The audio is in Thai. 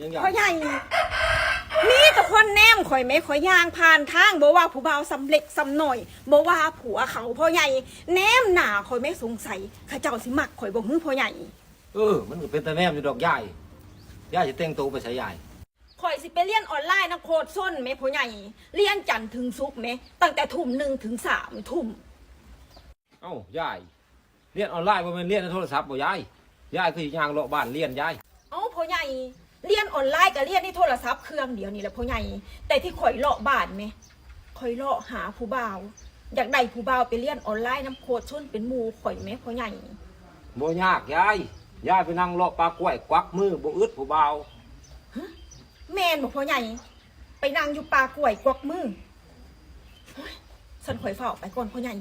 ยังอยากพ่อใหญ่มีแต่คนแนมข่อยไหมข่อยย่างผ่านทางบอกว่าผู้บ่าวสำเร็จสำหน่อยบอกว่าผัวเขาพ่อใหญ่แนมหนาข่อยไม่สงสัยเข้าเจ้าสิมักข่อยบอกฮึพ่อใหญ่เออ มันก็เป็นตาแนมอยู่ดอกยายยายจะแต่งตัวไปใช้ยาย ข่อยสิไปเรียนออนไลน์นะโคตรส้นไหมพ่อใหญ่เรียนจันทร์ถึงศุกร์ไหมตั้งแต่ทุ่มหนึ่งถึงสามทุ่มเอ้ายายเรียนออนไลน์บ่แม่นเรียนในโทรศัพท์บ่ยายยายคือย่างเลาะบ้านเรียนยาย เอ้าพ่อใหญ่ เรียนออนไลน์กับเรียนที่โทรศัพท์เครื่องเดียวนี่แหละพ่อใหญ่แต่ที่ข่อยเลาะบ้านไหมข่อยเลาะหาผู้บ่าว อยากได้ผู้บ่าวไปเรียนออนไลน์น้ำโคตรส้นเป็นหมูข่อยไหมพ่อใหญ่บ่ยากยายยายไปนั่งเลาะปลากล้วยกวักมือบ่อึดผู้บ่าวแม่นบอกพ่อใหญ่ ไปนั่งอยู่ปลากล้วยกวักมือเฮ้ยฉันข่อยเฝ้าไปก่อนพ่อใหญ่